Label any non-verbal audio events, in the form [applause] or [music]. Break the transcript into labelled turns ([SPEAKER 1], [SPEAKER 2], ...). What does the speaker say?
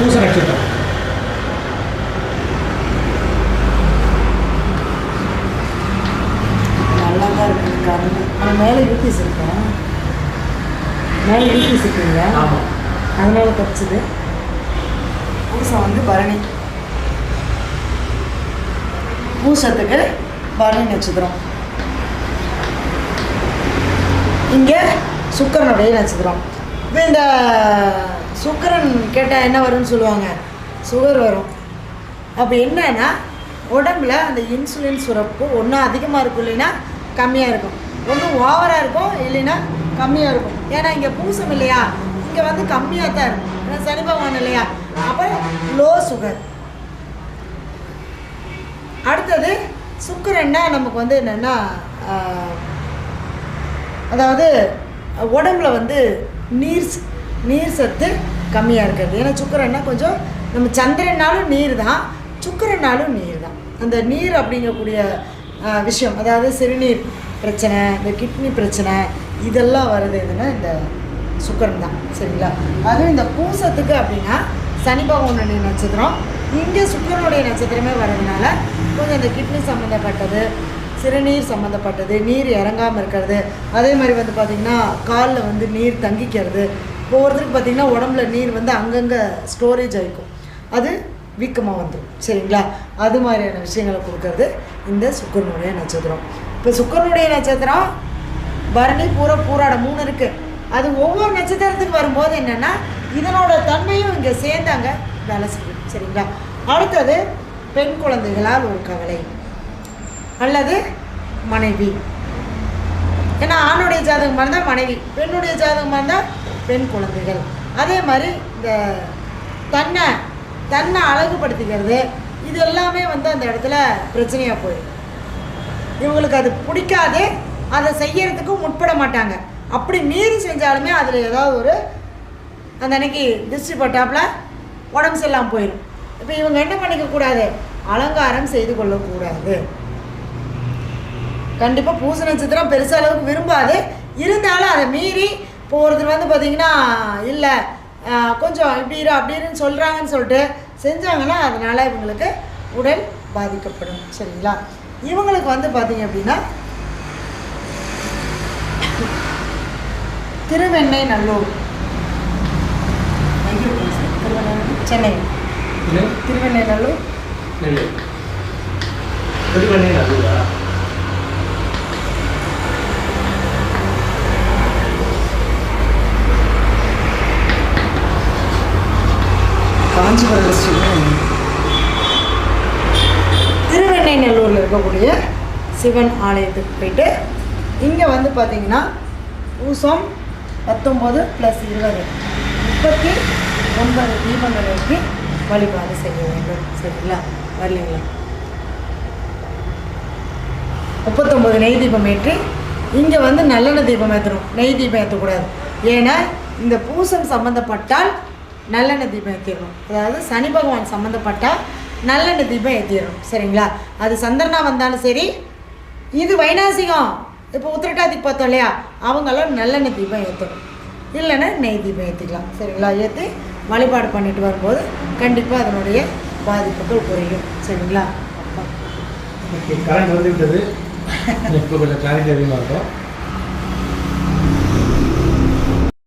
[SPEAKER 1] பூச நட்சத்திரம்.
[SPEAKER 2] நல்லா தான் இருக்குது கரண்ட் ஆனால் மேலே யூபிஎஸ் இருக்கா மேலே யூபிஎஸ் இருக்குங்க
[SPEAKER 1] ஆமாம்
[SPEAKER 2] அதனால தப்பிச்சுது. பூசம் வந்து பரணி. பூசத்துக்கு பரணி நட்சத்திரம். இங்கே சுக்கரனுடைய நட்சத்திரம். இந்த சுக்கரன் கேட்டால் என்ன வரும்னு சொல்லுவாங்க? சுகர் வரும். அப்போ என்னன்னா உடம்புல அந்த இன்சுலின் சுரப்பு ஒன்றும் அதிகமாக இருக்கும் இல்லைன்னா கம்மியாக இருக்கும். ஒன்றும் ஓவராக இருக்கும் இல்லைன்னா கம்மியாக இருக்கும். ஏன்னா இங்கே பூசம் இல்லையா? இங்கே வந்து கம்மியாக தான் இருக்கும். ஏன்னா சனி பகவான் இல்லையா? அப்போ லோ சுகர் அடுத்தது சுக்கரன்னா நமக்கு வந்து என்னென்னா அதாவது உடம்புல வந்து நீர் நீர் சத்து கம்மியாக இருக்கிறது. ஏன்னா சுக்கரன்னா கொஞ்சம் நம்ம சந்திரனாலும் நீர் தான் சுக்கரனாலும் நீர் தான் அந்த நீர் அப்படிங்கக்கூடிய விஷயம் அதாவது சிறுநீர் பிரச்சனை இந்த கிட்னி பிரச்சனை இதெல்லாம் வருது எதுன்னா இந்த சுக்கரன் தான் சரிங்களா? அதுவும் இந்த பூசத்துக்கு அப்படின்னா சனி பகவானுடைய நட்சத்திரம். இங்கே சுக்கரனுடைய நட்சத்திரமே வர்றதுனால கொஞ்சம் இந்த கிட்னி சம்மந்தப்பட்டது சிறுநீர் சம்மந்தப்பட்டது நீர் இறங்காமல் இருக்கிறது. அதே மாதிரி வந்து பார்த்திங்கன்னா காலில் வந்து நீர் தங்கிக்கிறது. ஒவ்வொருத்தருக்கு பார்த்திங்கன்னா உடம்புல நீர் வந்து அங்கங்கே ஸ்டோரேஜ் ஆகிக்கும் அது வீக்கமாக வந்துடும் சரிங்களா? அது மாதிரியான விஷயங்களை கொடுக்கறது இந்த சுக்கரனுடைய நட்சத்திரம். இப்போ சுக்கரனுடைய நட்சத்திரம் பரணி பூர பூராட மூணு இருக்குது அது ஒவ்வொரு நட்சத்திரத்துக்கு வரும்போது என்னென்னா இதனோட தன்மையும் இங்கே சேர்ந்தாங்க வேலை செய்யும். சரிங்களா? அடுத்தது பெண் குழந்தைகளால் ஒரு கவலை அல்லது மனைவி. ஏன்னா ஆணுடைய ஜாதகமாக இருந்தால் மனைவி பெண்ணுடைய ஜாதகமாக இருந்தால் பெண் குழந்தைகள். அதே மாதிரி இந்த தன்னை தன்னை அழகுபடுத்திக்கிறது இது எல்லாமே வந்து அந்த இடத்துல பிரச்சனையாக போயிடும். இவங்களுக்கு அது பிடிக்காது அதை செய்யறதுக்கும் முற்பட மாட்டாங்க. அப்படி மீறி செஞ்சாலுமே அதில் ஏதாவது ஒரு அந்த அன்னைக்கு திருஷ்டி பட்டாப்புல உடம்பு சரியில்லாமல் போயிடும். இப்போ இவங்க என்ன பண்ணிக்கக்கூடாது? அலங்காரம் செய்து கொள்ளக்கூடாது. கண்டிப்பாக பூச நட்சத்திரம் பெருச அளவுக்கு விரும்பாது. இருந்தாலும் அதை மீறி இப்போ ஒருத்தர் வந்து பார்த்தீங்கன்னா இல்லை கொஞ்சம் இப்படி இரு அப்படி இருன்னு சொல்கிறாங்கன்னு சொல்லிட்டு செஞ்சாங்கன்னா அதனால் இவங்களுக்கு உடல் பாதிக்கப்படும். சரிங்களா? இவங்களுக்கு வந்து பார்த்தீங்க அப்படின்னா திருவெண்ணை நல்லூர். சென்னை. திருவெண்ணை நல்லூர்.
[SPEAKER 1] நெல்லு திருவண்ணை நல்லூரா?
[SPEAKER 2] இருக்கக்கூடிய சிவன் ஆலயத்துக்கு போயிட்டு இங்கே வந்து பார்த்தீங்கன்னா பூசம் பத்தொம்போது ப்ளஸ் இருபது. முப்பத்தி ஒன்பது தீபங்கள் ஏற்றி வழிபாடு செய்ய வேண்டும். சரிங்களா? வரலைங்களா? முப்பத்தொம்பது நெய் தீபம் ஏற்றி இங்கே வந்து நல்லெண்ணெய் தீபம் ஏற்றணும் நெய் தீபம் ஏற்றக்கூடாது ஏன்னா இந்த பூசம் சம்மந்தப்பட்டால் நல்லெண்ணெய் தீபம் ஏற்றிடணும் அதாவது சனி பகவான் சம்மந்தப்பட்டால் நல்லெண்ணெய் தீபம் ஏற்றிடணும் சரிங்களா? அது சந்திரனா வந்தாலும் சரி இது வைநாசிகம் இப்போ உத்திரட்டாதிக்கு பார்த்தோம் இல்லையா? அவங்களாம் நல்லெண்ணெய் தீபம் ஏற்றணும் இல்லைன்னா நெய் தீபம் ஏற்றிக்கலாம் சரிங்களா? ஏற்றி வழிபாடு பண்ணிட்டு வரும்போது கண்டிப்பாக அதனுடைய பாதிப்புகள் குறையும் சரிங்களா?
[SPEAKER 1] கரண்ட் வந்து விட்டது [laughs] இப்போ கொஞ்சம் கிளாரிட்டி அதிகமாக இருக்கும்.